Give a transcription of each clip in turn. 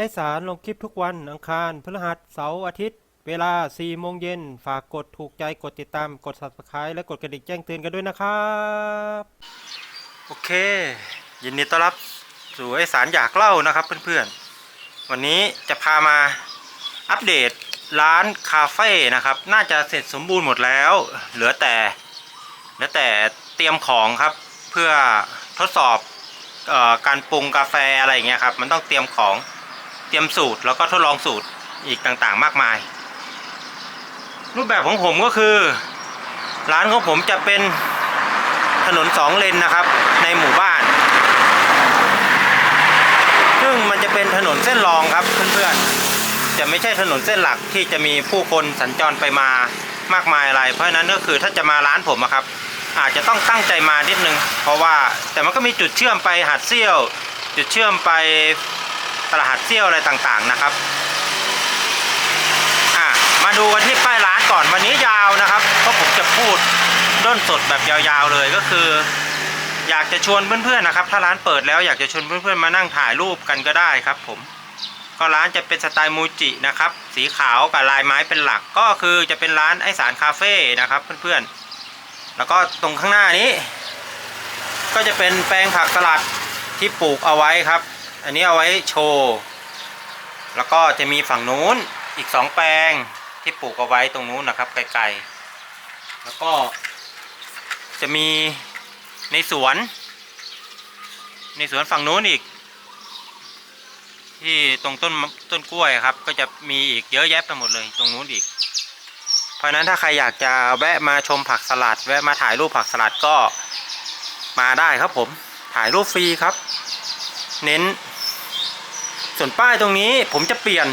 ไอสารลงคลิปทุกวันอังคารพฤหัสเสาร์อาทิตย์ เวลา 4 โมงเย็น ฝากกดถูกใจกดติดตามกด subscribe และกดกระดิ่งแจ้งเตือนกันด้วยนะครับ โอเค ยินดีต้อนรับสู่ไอสารอยากเล่านะครับเพื่อนๆ วันนี้จะพามาอัปเดตร้านคาเฟ่นะครับ น่าจะเสร็จสมบูรณ์หมดแล้ว เหลือแต่เหลือแต่เตรียมของครับเพื่อทดสอบออการปรุงกาแฟอะไรอย่างเงี้ยครับ มันต้องเตรียมของ เตรียมสูตรแล้วก็ทดลองสูตรอีกต่างๆ มากมาย รูปแบบของผมก็คือ ร้านของผมจะเป็นถนนสองเลนนะครับ ในหมู่บ้าน ซึ่งมันจะเป็นถนนเส้นรองครับเพื่อนๆจะไม่ใช่ถนนเส้นหลักที่จะมีผู้คนสัญจรไปมามากมายอะไร เพราะฉะนั้นก็คือถ้าจะมาร้านผมครับ อาจจะต้องตั้งใจมานิดนึง เพราะว่าแต่มันก็มีจุดเชื่อมไปหาดเซี่ยว จุดเชื่อมไป ตลาดหาดเซี่ยวอะไรต่างๆนะครับอะมาดูกันที่ป้ายร้านก่อนวันนี้ยาวนะครับเพราะผมจะพูดด้นสดแบบยาวๆเลยก็คือ อยากจะชวนเพื่อนๆนะครับ ถ้าร้านเปิดแล้วอยากจะชวนเพื่อนๆมานั่งถ่ายรูปกันก็ได้ครับ ผมก็ร้านจะเป็นสไตล์มูจินะครับ สีขาวกับลายไม้เป็นหลัก ก็คือจะเป็นร้านไอสารคาเฟ่นะครับเพื่อนๆ แล้วก็ตรงข้างหน้านี้ ก็จะเป็นแปลงผักสลัดที่ปลูกเอาไว้ครับ อันนี้เอาไว้โชว์แล้วก็จะมีฝั่งนู้นอีกสองแปลงที่ปลูกเอาไว้ตรงนู้นนะครับ ไกลๆ แล้วก็จะมีในสวน ในสวนฝั่งนู้นอีก ที่ตรงต้นต้นกล้วยครับ ก็จะมีอีกเยอะแยะไปหมดเลยตรงนู้นอีก เพราะนั้นถ้าใครอยากจะแวะมาชมผักสลัด แวะมาถ่ายรูปผักสลัดก็มาได้ครับผมถ่ายรูปฟรีครับ เน้น ส่วนป้ายตรงนี้ผมจะเปลี่ยน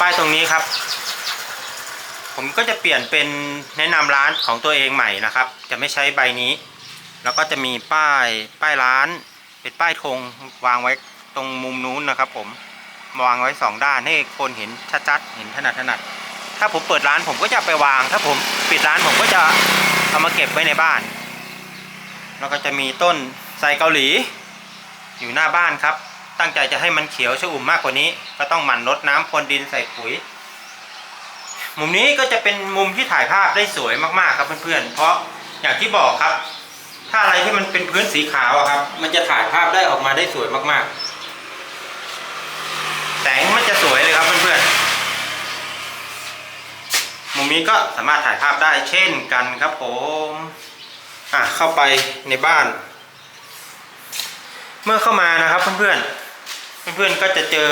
ป้ายตรงนี้ครับ ผมก็จะเปลี่ยนเป็นแนะนำร้านของตัวเองใหม่นะครับ จะไม่ใช้ใบนี้ แล้วก็จะมีป้ายป้ายร้าน เป็นป้ายธงวางไว้ตรงมุมนู้นนะครับผมวางไว้สองด้านให้คนเห็นชัดๆเห็นถนัดถนัดถ้าผมเปิดร้านผมก็จะไปวาง ถ้าผมปิดร้านผมก็จะเอามาเก็บไว้ในบ้าน แล้วก็จะมีต้นไทรเกาหลี อยู่หน้าบ้านครับ ตั้งใจจะให้มันเขียวชอุ่มมากกว่านี้ ก็ต้องหมั่นรดน้ำพรวนดินใส่ปุ๋ย มุมนี้ก็จะเป็นมุมที่ถ่ายภาพได้สวยมากๆครับเพื่อนๆ เพราะอย่างที่บอกครับ ถ้าอะไรที่มันเป็นพื้นสีขาวครับ มันจะถ่ายภาพได้ออกมาได้สวยมากๆ แสงมันจะสวยเลยครับเพื่อนๆ มุมนี้ก็สามารถถ่ายภาพได้เช่นกันครับผม อะเข้าไปในบ้าน เมื่อเข้ามานะครับเพื่อนๆเพื่อนๆก็จะเจอ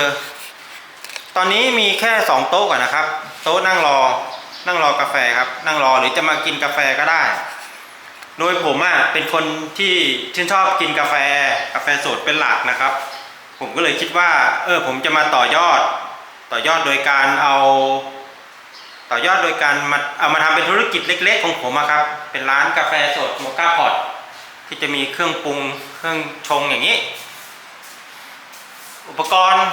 ตอนนี้มีแค่สองโต๊ะก่อนนะครับ โต๊ะนั่งรอ นั่งรอกาแฟครับ นั่งรอหรือจะมากินกาแฟก็ได้ โดยผมอะเป็นคนที่ชื่นชอบกินกาแฟ กาแฟสดเป็นหลักนะครับ ผมก็เลยคิดว่า เออผมจะมาต่อยอด ต่อยอดโดยการเอา ต่อยอดโดยการมาเอามาทำเป็นธุรกิจเล็ก ๆ ของผมครับ เป็นร้านกาแฟสดโมคาพอต ที่จะมีเครื่องปรุงเครื่องชงอย่างนี้ อุปกรณ์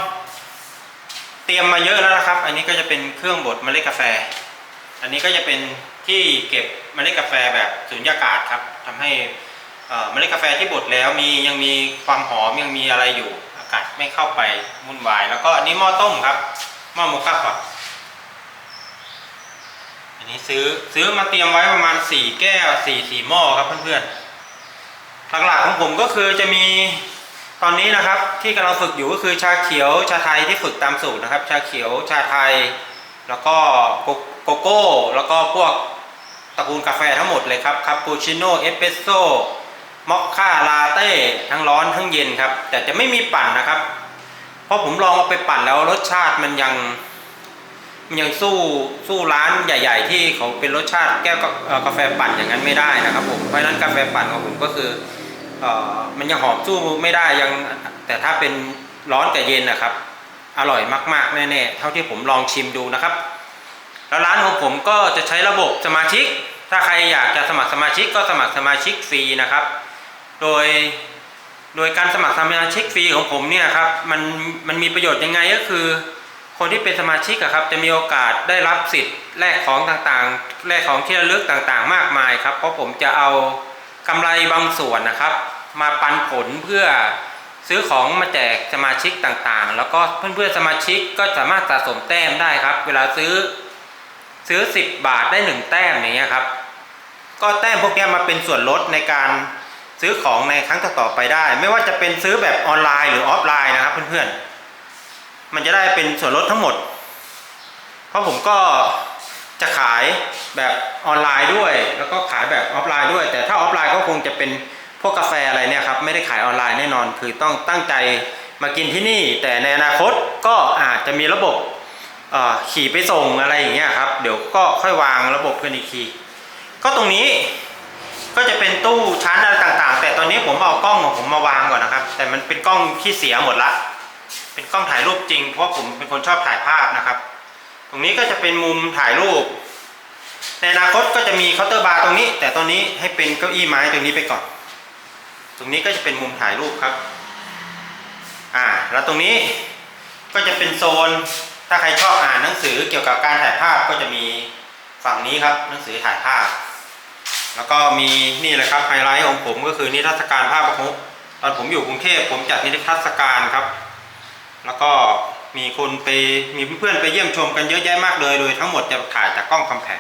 เตรียมมาเยอะแล้วนะครับ อันนี้ก็จะเป็นเครื่องบดเมล็ดกาแฟ อันนี้ก็จะเป็นที่เก็บเมล็ดกาแฟแบบสุญญากาศครับทำให้เมล็ดกาแฟที่บดแล้วมียังมีความหอมยังมีอะไรอยู่ อากาศไม่เข้าไปวุ่นวาย แล้วก็อันนี้หม้อต้มครับหม้อโมคาพอตอันนี้ซื้อซื้อมาเตรียมไว้ประมาณสี่แก้วสี่สี่หม้อครับเพื่อนๆ หลักๆของผมก็คือจะมีตอนนี้นะครับที่กำลังฝึกอยู่ก็คือชาเขียวชาไทยที่ฝึกตามสูตรนะครับ ชาเขียวชาไทย แล้วก็โกโก้ แล้วก็พวกตระกูลกาแฟทั้งหมดเลยครับคาปูชิโน่เอสเปรสโซ่มอคค่าลาเต้ทั้งร้อนทั้งเย็นครับ แต่จะไม่มีปั่นนะครับ เพราะผมลองเอาไปปั่นแล้วรสชาติมันยังมันยังสู้สู้ร้านใหญ่ ๆ ที่เขาเป็นรสชาติแก้วกาแฟปั่นอย่างนั้นไม่ได้นะครับผมเพราะฉะนั้นกาแฟปั่นของผมก็คือ มันยังหอมสู้ไม่ได้ยังแต่ถ้าเป็นร้อนกับเย็นนะครับ อร่อยมากๆแน่ๆเท่าที่ผมลองชิมดูนะครับ แล้วร้านของผมก็จะใช้ระบบสมาชิก ถ้าใครอยากจะสมัครสมาชิกก็สมัครสมาชิกฟรีนะครับ โดยโดยการสมัครสมาชิกฟรีของผมเนี่ยครับมันมันมีประโยชน์ยังไงก็คือ คนที่เป็นสมาชิกอะครับจะมีโอกาสได้รับสิทธิ์แลกของต่างๆแลกของที่ระลึกต่างๆ มากมายครับ เพราะผมจะเอา กำไรบางส่วนนะครับ มาปันผลเพื่อซื้อของมาแจกสมาชิกต่างๆ แล้วก็เพื่อนๆสมาชิกก็สามารถสะสมแต้มได้ครับ เวลาซื้อซื้อ 10 บาทได้ 1 แต้มอย่างเงี้ยครับ ก็แต้มพวกนี้มาเป็นส่วนลดในการซื้อของในครั้งต่อๆไปได้ ไม่ว่าจะเป็นซื้อแบบออนไลน์หรือออฟไลน์นะครับเพื่อนๆมันจะได้เป็นส่วนลดทั้งหมด เพราะผมก็ จะขายแบบออนไลน์ด้วย แล้วก็ขายแบบออฟไลน์ด้วย แต่ถ้าออฟไลน์ก็คงจะเป็นพวกกาแฟอะไรเนี่ยครับไม่ได้ขายออนไลน์แน่นอน คือต้องตั้งใจมากินที่นี่ แต่ในอนาคตก็อาจจะมีระบบขี่ไปส่งอะไรอย่างเงี้ยครับ เดี๋ยวก็ค่อยวางระบบกันอีกที ก็ตรงนี้ก็จะเป็นตู้ชั้นอะไรต่างๆ แต่ตอนนี้ผมเอากล้องของผมมาวางก่อนนะครับ แต่มันเป็นกล้องที่เสียหมดละ เป็นกล้องถ่ายรูปจริง เพราะผมเป็นคนชอบถ่ายภาพนะครับ รงนี้ก็จะเป็นมุมถ่ายรูป ในอนาคตก็จะมีเคาน์เตอร์บาร์ตรงนี้ แต่ตอนนี้ให้เป็นเก้าอี้ไม้ตรงนี้ไปก่อน ตรงนี้ก็จะเป็นมุมถ่ายรูปครับ อ่า แล้วตรงนี้ก็จะเป็นโซน ถ้าใครชอบอ่านหนังสือเกี่ยวกับการถ่ายภาพก็จะมีฝั่งนี้ครับ หนังสือถ่ายภาพ แล้วก็มีนี่เลยครับไฮไลท์ของผมก็คือนิทรรศการภาพประมุขตอนผมอยู่กรุงเทพผมจัดนิทรรศการครับ แล้วก็ มีคนไปมีเพื่อนๆไปเยี่ยมชมกันเยอะแยะมากเลยโดยทั้งหมดจะถ่ายจากกล้องคอมแพค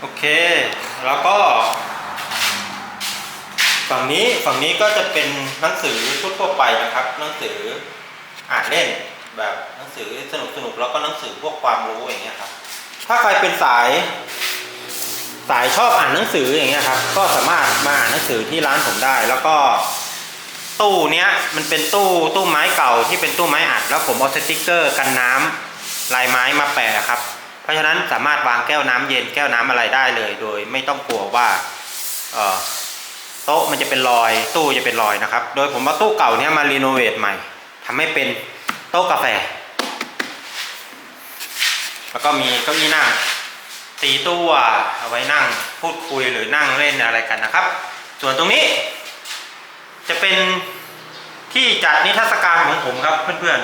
โอเค แล้วก็ ฝั่งนี้ฝั่งนี้ก็จะเป็นหนังสือทั่วไปนะครับ หนังสืออ่านเล่นแบบหนังสือสนุกสนุกๆแล้วก็หนังสือพวกความรู้อย่างเงี้ยครับ ถ้าใครเป็นสาย สายชอบอ่านหนังสืออย่างเงี้ยครับ ก็สามารถมาอ่านหนังสือที่ร้านผมได้ แล้วก็ ตู้เนี้ยมันเป็นตู้ตู้ไม้เก่าที่เป็นตู้ไม้อัด แล้วผมเอาสติกเกอร์กันน้ำลายไม้มาแปะครับ เพราะฉะนั้นสามารถวางแก้วน้ำเย็นแก้วน้ำอะไรได้เลย โดยไม่ต้องกลัวว่าเออโต๊ะมันจะเป็นรอยตู้จะเป็นรอยนะครับ โดยผมเอาตู้เก่าเนี้ยมารีโนเวทใหม่ทำให้เป็นโต๊ะกาแฟ แล้วก็มีเก้าอี้นั่งตีตู้เอาไว้นั่งพูดคุยหรือนั่งเล่นอะไรกันนะครับ ส่วนตรงนี้ จะเป็นที่จัดนิทรรศการของผมครับเพื่อน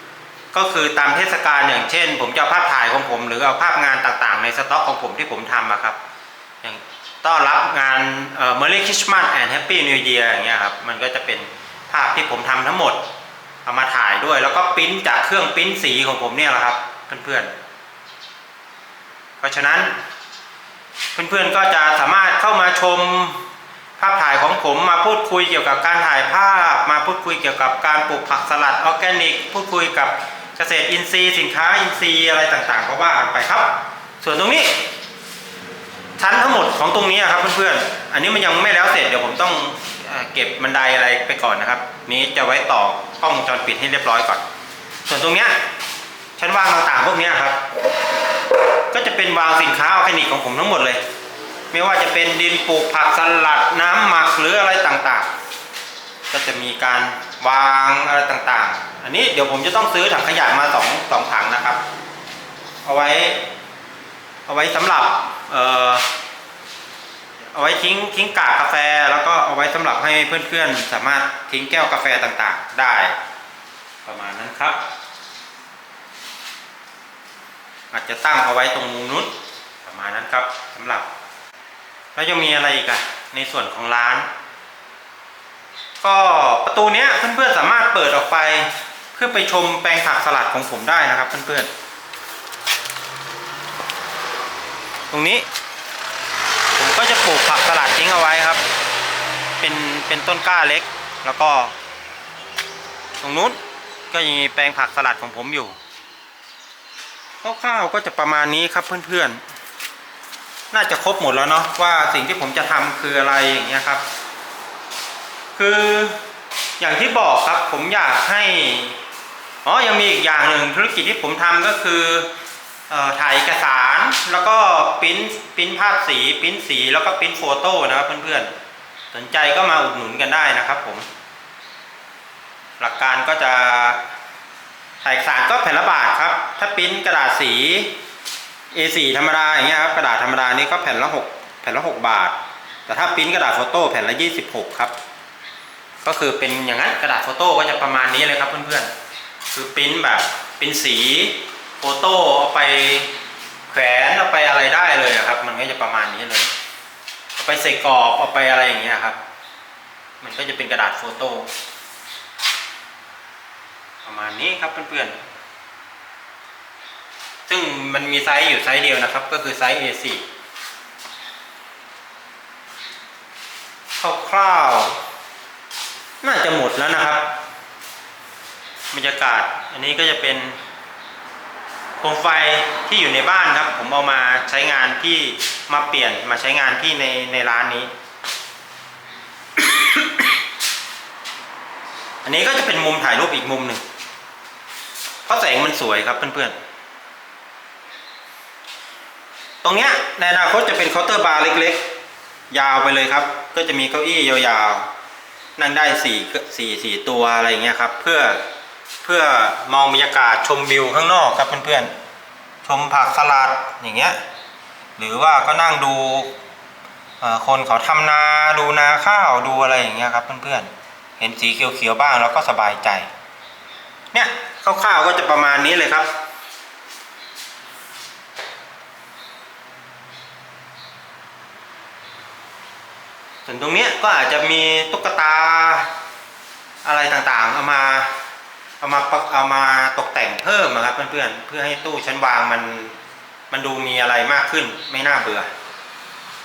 ๆ ก็คือตามเทศกาลอย่างเช่น ผมจะเอาภาพถ่ายของผม หรือเอาภาพงานต่างๆ ในสต็อกของผมที่ผมทำอะครับ อย่างต้อนรับงานเอ่อ Merry Christmas and Happy New Year อย่างเงี้ยครับมันก็จะเป็นภาพที่ผมทำทั้งหมดเอามาถ่ายด้วย แล้วก็ปริ้นจากเครื่องปริ้นสีของผมเนี่ยแหละครับเพื่อนๆ เพราะฉะนั้นเพื่อนๆก็จะสามารถเข้ามาชม ผมมาพูดคุยเกี่ยวกับการถ่ายภาพ มาพูดคุยเกี่ยวกับการปลูกผักสลัดออร์แกนิก พูดคุยกับเกษตรอินทรีย์ สินค้าอินทรีย์อะไรต่างๆก็ว่ากันไปครับ ส่วนตรงนี้ ชั้นทั้งหมดของตรงนี้ครับเพื่อนๆอันนี้มันยังไม่แล้วเสร็จเดี๋ยวผมต้องเก็บบันไดอะไรไปก่อนนะครับ นี้จะไว้ต่อกล้องวงจรปิดให้เรียบร้อยก่อน ส่วนตรงเนี้ยชั้นวางต่างๆพวกเนี้ยครับ ก็จะเป็นวางสินค้าออร์แกนิกของผมทั้งหมดเลย ไม่ว่าจะเป็นดินปลูกผักสลัดน้ำหมักหรืออะไรต่างๆ ก็จะมีการวางอะไรต่างๆ อันนี้เดี๋ยวผมจะต้องซื้อถังขยะมาสองสองถังนะครับ เอาไว้เอาไว้สำหรับเอ่อเอาไว้ทิ้งทิ้งกากกาแฟแล้วก็เอาไว้สำหรับให้เพื่อนๆ สามารถทิ้งแก้วกาแฟต่างๆ ได้ ประมาณนั้นครับ อาจจะตั้งเอาไว้ตรงมุมนู้นประมาณนั้นครับสำหรับ แล้วยังมีอะไรอีกอะในส่วนของร้าน ก็ประตูเนี้ยเพื่อนๆสามารถเปิดออกไป เพื่อไปชมแปลงผักสลัดของผมได้นะครับเพื่อนๆ ตรงนี้ ผมก็จะปลูกผักสลัดทิ้งเอาไว้ครับ เป็นเป็นต้นกล้าเล็ก แล้วก็ ตรงนู้นก็ยังมีแปลงผักสลัดของผมอยู่คร่าวๆก็จะประมาณนี้ครับเพื่อนๆ น่าจะครบหมดแล้วเนาะว่าสิ่งที่ผมจะทำคืออะไรอย่างเงี้ยครับ คืออย่างที่บอกครับผมอยากให้อ๋อยังมีอีกอย่างหนึ่งธุรกิจที่ผมทำก็คืออถ่ายเอกสารแล้วก็ปริ้นปริ้นภาพสีปริ้นสีแล้วก็ปริ้นโฟโต้นะครับเพื่อนๆสนใจก็มาอุดหนุนกันได้นะครับผม หลักการก็จะถ่ายเอกสารก็แผ่นละบาทครับ ถ้าปริ้นกระดาษสี A4 ธรรมดาอย่างเงี้ยครับกระดาษธรรมดานี่ก็แผ่นละหกแผ่นละหกบาท แต่ถ้าปริ้นกระดาษโฟโต้แผ่นละยี่สิบหกครับ ก็คือเป็นอย่างนั้นกระดาษโฟโต้ก็จะประมาณนี้เลยครับเพื่อนๆ คือปริ้นแบบปริ้นสีโฟโต้เอาไปแขวนเอาไปอะไรได้เลยครับ มันก็จะประมาณนี้เลยเอาไปใส่กรอบเอาไปอะไรอย่างเงี้ยครับ มันก็จะเป็นกระดาษโฟโต้ประมาณนี้ครับเพื่อนๆ ซึ่งมันมีไซส์อยู่ไซส์เดียวนะครับ ก็คือไซส์ A4 คร่าวๆน่าจะหมดแล้วนะครับบรรยากาศอันนี้ก็จะเป็นโคมไฟที่อยู่ในบ้านครับ ผมเอามาใช้งานที่มาเปลี่ยนมาใช้งานที่ในในร้านนี้ อันนี้ก็จะเป็นมุมถ่ายรูปอีกมุมหนึ่งเพราะแสงมันสวยครับเพื่อนๆ ตรงเนี้ยในอนาคตจะเป็นเคาน์เตอร์บาร์เล็กๆ ยาวไปเลยครับ ก็จะมีเก้าอี้ยาวๆ นั่งได้สี่สี่สี่ตัวอะไรเงี้ยครับ เพื่อเพื่อมองบรรยากาศชมวิวข้างนอกครับเพื่อนๆ ชมผักสลัดอย่างเงี้ย หรือว่าก็นั่งดูคนเขาทำนาดูนาข้าวดูอะไรอย่างเงี้ยครับเพื่อนๆ เห็นสีเขียวๆบ้างแล้วก็สบายใจ เนี่ยคร่าวๆก็จะประมาณนี้เลยครับ ส่วนตรงเนี้ยก็อาจจะมีตุ๊กตาอะไรต่างๆ เอามาเอามาเอามาตกแต่งเพิ่มนะครับ เพื่อนๆ เพื่อให้ตู้ชั้นวางมันมันดูมีอะไรมากขึ้นไม่น่าเบื่อ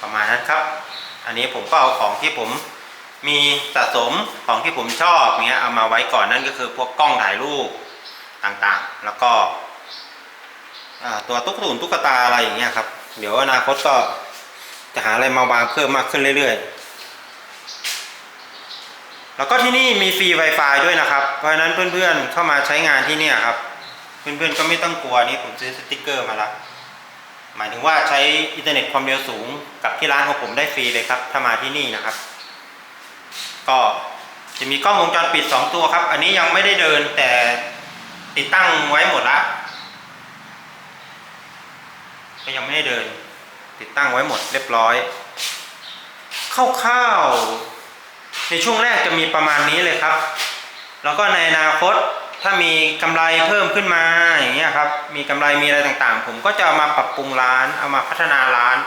ประมาณนั้นครับ อันนี้ผมก็เอาของที่ผมมีสะสมของที่ผมชอบเงี้ยเอามาไว้ก่อนนั่นก็คือพวกกล้องถ่ายรูปต่างๆ แล้วก็ตัวตุ๊กตุ่นตุ๊กตาอะไรอย่างเงี้ยครับ เดี๋ยวอนาคตก็จะหาอะไรมาวางเพิ่มมากขึ้นเรื่อยๆ แล้วก็ที่นี่มีฟรี Wi-Fi ด้วยนะครับ เพราะฉะนั้นเพื่อนๆเข้ามาใช้งานที่เนี่ยครับ เพื่อนๆก็ไม่ต้องกลัวนี่ผมซื้อสติกเกอร์มาแล้วหมายถึงว่าใช้อินเทอร์เน็ตความเร็วสูงกับที่ร้านของผมได้ฟรีเลยครับถ้ามาที่นี่นะครับ ก็จะมีกล้องวงจรปิด 2 ตัวครับ อันนี้ยังไม่ได้เดินแต่ติดตั้งไว้หมดละก็ยังไม่ได้เดิน ติดตั้งไว้หมดเรียบร้อยคร่าวๆ ในช่วงแรกจะมีประมาณนี้เลยครับ แล้วก็ในอนาคตถ้ามีกำไรเพิ่มขึ้นมาอย่างเงี้ยครับ มีกำไรมีอะไรต่างๆ ผมก็จะเอามาปรับปรุงร้าน เอามาพัฒนาร้าน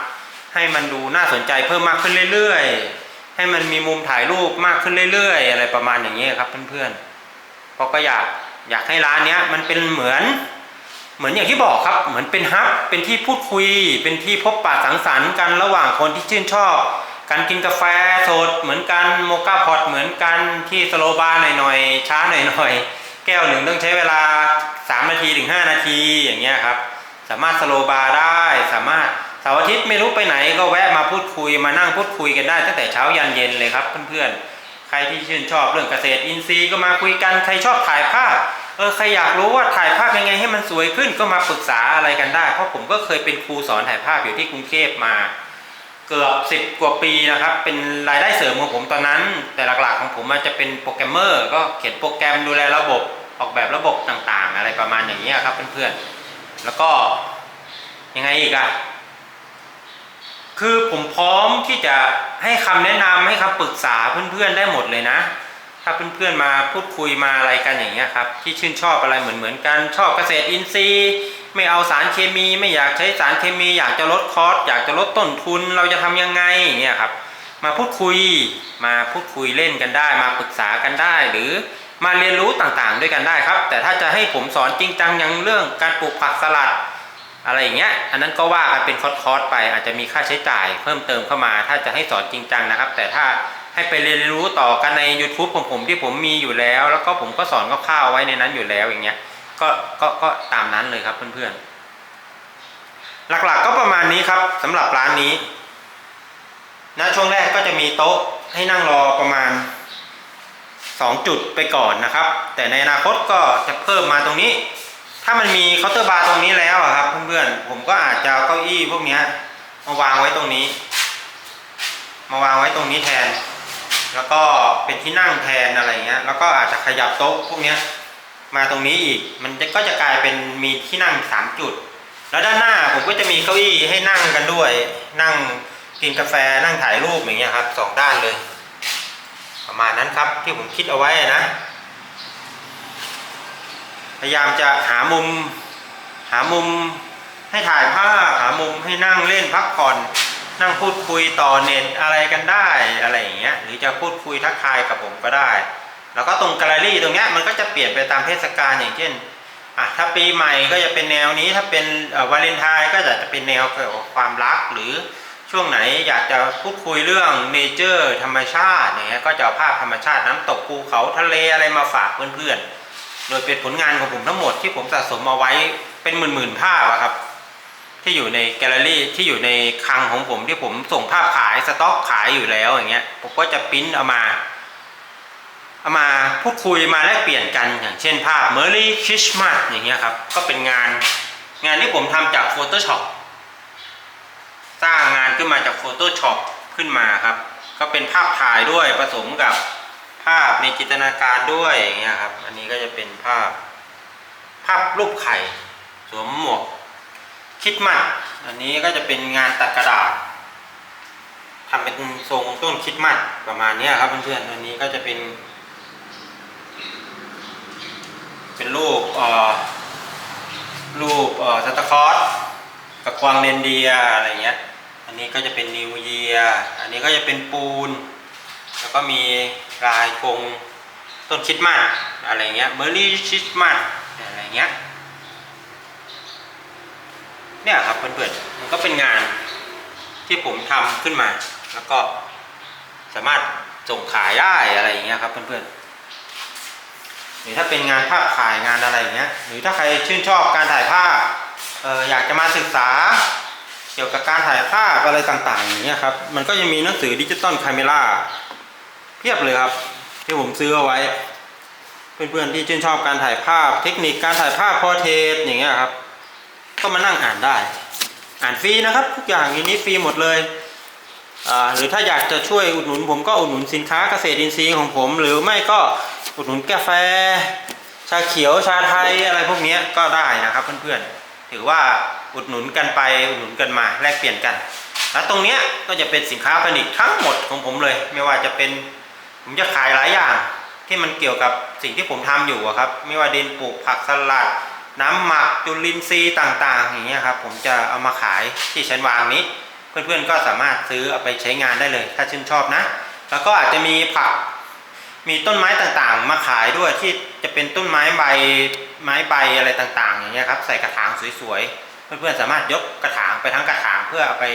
ให้มันดูน่าสนใจเพิ่มมากขึ้นเรื่อยๆ ให้มันมีมุมถ่ายรูปมากขึ้นเรื่อยๆ อะไรประมาณอย่างเงี้ยครับเพื่อนๆ เพราะก็อยากอยากให้ร้านเนี้ยมันเป็นเหมือน เหมือนอย่างที่บอกครับ เหมือนเป็นฮับ เป็นที่พูดคุย เป็นที่พบปะสังสรรค์กันระหว่างคนที่ชื่นชอบ การกินกาแฟสดเหมือนกันโมกาพอตเหมือนกันที่สโลบาร์หน่อยๆช้าหน่อยๆแก้วหนึ่งต้องใช้เวลา 3 นาทีถึง 5 นาทีอย่างเงี้ยครับ สามารถสโลบาร์ได้สามารถเสาร์อาทิตย์ไม่รู้ไปไหนก็แวะมาพูดคุยมานั่งพูดคุยกันได้ตั้งแต่เช้ายันเย็นเลยครับเพื่อนๆ ใครที่ชื่นชอบเรื่องเกษตรอินทรีย์ก็มาคุยกันใครชอบถ่ายภาพเออใครอยากรู้ว่าถ่ายภาพยังไงให้มันสวยขึ้นก็มาปรึกษาอะไรกันได้ เพราะผมก็เคยเป็นครูสอนถ่ายภาพอยู่ที่กรุงเทพมา เกือบสิบกว่าปีนะครับ เป็นรายได้เสริมของผมตอนนั้น แต่หลักๆของผมมันจะเป็นโปรแกรมเมอร์ก็เขียนโปรแกรมดูแลระบบออกแบบระบบต่างๆ อะไรประมาณอย่างนี้ยครับเพื่อนๆ แล้วก็ยังไงอีกอะคือผมพร้อมที่จะให้คำแนะนำให้คำปรึกษาเพื่อนๆได้หมดเลยนะ ถ้าเพื่อนๆมาพูดคุยมาอะไรกันอย่างเงี้ยครับที่ชื่นชอบอะไรเหมือนๆกันชอบเกษตรอินทรีย์ ไม่เอาสารเคมี ไม่อยากใช้สารเคมี อยากจะลดคอสอยากจะลดต้นทุนเราจะทำยังไงเงี้ยครับ มาพูดคุยมาพูดคุยเล่นกันได้ มาปรึกษากันได้ หรือมาเรียนรู้ต่างๆ ด้วยกันได้ครับ แต่ถ้าจะให้ผมสอนจริงจังอย่างเรื่องการปลูกผักสลัดอะไรอย่างเงี้ย อันนั้นก็ว่ากันเป็นคอร์สๆไป อาจจะมีค่าใช้จ่ายเพิ่มเติมเข้ามา ถ้าจะให้สอนจริงจังนะครับ แต่ถ้าให้ไปเรียนรู้ต่อกันใน YouTube ของผมที่ผมมีอยู่แล้ว แล้วก็ผมก็สอนคร่าวๆไว้ในนั้นอยู่แล้วอย่างเงี้ย ก็ก็ก็ตามนั้นเลยครับเพื่อนๆ หลักๆก็ประมาณนี้ครับสำหรับร้านนี้ณช่วงแรกก็จะมีโต๊ะให้นั่งรอประมาณ 2 จุดไปก่อนนะครับ แต่ในอนาคตก็จะเพิ่มมาตรงนี้ ถ้ามันมีเคาน์เตอร์บาร์ตรงนี้แล้วครับเพื่อนๆผมก็อาจจะเก้าอี้พวกนี้มาวางไว้ตรงนี้ มาวางไว้ตรงนี้แทน แล้วก็เป็นที่นั่งแทนอะไรเงี้ยแล้วก็อาจจะขยับโต๊ะพวกนี้ มาตรงนี้อีก มันก็จะกลายเป็นมีที่นั่งสามจุด แล้วด้านหน้าผมก็จะมีเก้าอี้ให้นั่งกันด้วย นั่งกินกาแฟนั่งถ่ายรูปอย่างเงี้ยครับสองด้านเลย ประมาณนั้นครับที่ผมคิดเอาไว้นะ พยายามจะหามุม หามุมให้ถ่ายภาพหามุมให้นั่งเล่นพักผ่อน นั่งพูดคุยต่อเน็ตอะไรกันได้อะไรอย่างเงี้ยหรือจะพูดคุยทักทายกับผมก็ได้ แล้วก็ตรงแกลเลอรี่ตรงเนี้ยมันก็จะเปลี่ยนไปตามเทศกาลอย่างเช่นอะถ้าปีใหม่ก็จะเป็นแนวนี้ถ้าเป็นวาเลนไทน์ก็จะเป็นแนวเกี่ยวกับความรักหรือช่วงไหนอยากจะพูดคุยเรื่องเนเจอร์ธรรมชาติอย่างเงี้ยก็จะเอาภาพธรรมชาติน้ำตกภูเขาทะเลอะไรมาฝากเพื่อนๆ โดยเป็นผลงานของผมทั้งหมดที่ผมสะสมมาไว้เป็นหมื่นๆภาพอะครับ ที่อยู่ในแกลเลอรี่ที่อยู่ในคลังของผมที่ผมส่งภาพขายสต็อกขายอยู่แล้วอย่างเงี้ยผมก็จะปริ้นเอามา เอามาพูดคุยมาแลกเปลี่ยนกันอย่างเช่นภาพ Merry Christmas อย่างเงี้ยครับก็เป็นงานงานที่ผมทำจาก Photoshop สร้างงานขึ้นมาจาก Photoshop ขึ้นมาครับ ก็เป็นภาพถ่ายด้วยผสมกับภาพในจินตนาการด้วยอย่างเงี้ยครับ อันนี้ก็จะเป็นภาพ ภาพรูปไข่สวมหมวกคิดมัดอันนี้ก็จะเป็นงานตัดกระดาษทำเป็นทรงต้นคิดมัดประมาณนี้ครับเพื่อนๆอันนี้ก็จะเป็น เป็นรูปเอ่อรูปเอ่อซันตาคอสกับกวางเรนเดียอะไรเงี้ย อันนี้ก็จะเป็นนิวเยียอันนี้ก็จะเป็นปูน แล้วก็มีลายกงต้นคิดมัดอะไรเงี้ยเมอรี่คิดมัดอะไรเงี้ยเนี่ยครับเพื่อนๆมันก็เป็นงานที่ผมทำขึ้นมา แล้วก็สามารถส่งขายได้อะไรอย่างเงี้ยครับเพื่อนๆ หรือถ้าเป็นงานภาพถ่ายงานอะไรอย่างเงี้ยหรือถ้าใครชื่นชอบการถ่ายภาพเอออยากจะมาศึกษา เกี่ยวกับการถ่ายภาพอะไรต่างๆอย่างเงี้ยครับมันก็ยังมีหนังสือดิจิตอลคาเมล่าเพียบเลยครับ ที่ผมซื้อเอาไว้ เพื่อนๆที่ชื่นชอบการถ่ายภาพ เทคนิคการถ่ายภาพพอเทรตอย่างเงี้ยครับ ก็มานั่งอ่านได้ อ่านฟรีนะครับ ทุกอย่างในนี้ฟรีหมดเลยหรือถ้าอยากจะช่วยอุดหนุนผมก็อุดหนุนสินค้าเกษตรอินทรีย์ของผม หรือไม่ก็ อุดหนุนกาแฟ ชาเขียวชาไทยอะไรพวกนี้ก็ได้นะครับเพื่อนๆถือว่าอุดหนุนกันไปอุดหนุนกันมาแลกเปลี่ยนกัน แล้วตรงนี้ก็จะเป็นสินค้าผลิตทั้งหมดของผมเลย ไม่ว่าจะเป็นผมจะขายหลายอย่าง ที่มันเกี่ยวกับสิ่งที่ผมทำอยู่ครับ ไม่ว่าดินปลูกผักสลัด น้ำหมักจุลินทรีย์ต่าง ๆ อย่างเงี้ยครับผมจะเอามาขายที่ชั้นวางนี้ เพื่อนๆก็สามารถซื้อเอาไปใช้งานได้เลย ถ้าชื่นชอบนะ แล้วก็อาจจะมีผัก มีต้นไม้ต่างๆ มาขายด้วยที่จะเป็นต้นไม้ใบไม้ใบอะไรต่างๆ อย่างเงี้ยครับใส่กระถางสวยๆ เพื่อนๆสามารถยกกระถางไปทั้งกระถางเพื่อเอาไป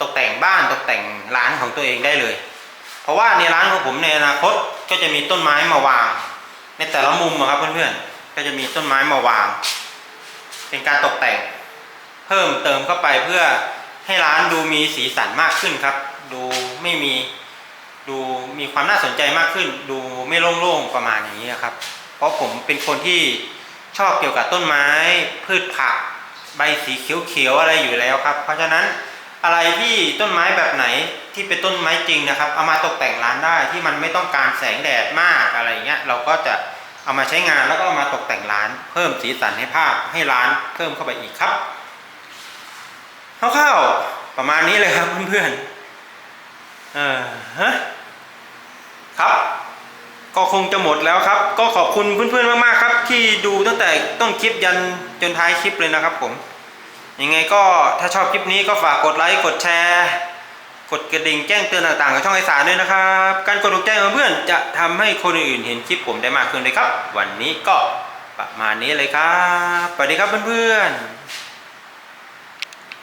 ตกแต่งบ้านตกแต่งร้านของตัวเองได้เลย เพราะว่าในร้านของผมในอนาคตก็จะมีต้นไม้มาวาง ในแต่ละมุมครับเพื่อนๆก็จะมีต้นไม้มาวาง เป็นการตกแต่ง เพิ่มเติมเข้าไปเพื่อให้ร้านดูมีสีสันมากขึ้นครับ ดูไม่มี ดูมีความน่าสนใจมากขึ้น ดูไม่โล่งๆประมาณอย่างนี้ครับ เพราะผมเป็นคนที่ชอบเกี่ยวกับต้นไม้ พืชผัก ใบสีเขียวๆอะไรอยู่แล้วครับ เพราะฉะนั้นอะไรที่ต้นไม้แบบไหนที่เป็นต้นไม้จริงนะครับเอามาตกแต่งร้านได้ที่มันไม่ต้องการแสงแดดมากอะไรเงี้ยเราก็จะเอามาใช้งานแล้วก็ามาตกแต่งร้าน เพิ่มสีสันให้ภาพให้ร้านเพิ่มเข้าไปอีกครับคร่าวๆประมาณนี้เลยครับเพื่อนๆเออฮะ ครับ ก็คงจะหมดแล้วครับ ก็ขอบคุณเพื่อนๆมากๆครับ ที่ดูตั้งแต่ต้นคลิปยันจนท้ายคลิปเลยนะครับผมยังไงก็ถ้าชอบคลิปนี้ก็ฝากกดไลค์กดแชร์ กดกระดิ่งแจ้งเตือนต่างๆกับช่องไอสารด้วยนะครับ การกดถูกใจของเพื่อนจะทำให้คนอื่นเห็นคลิปผมได้มากขึ้นเลยครับ วันนี้ก็ประมาณนี้เลยครับสวัสดีครับเพื่อนๆ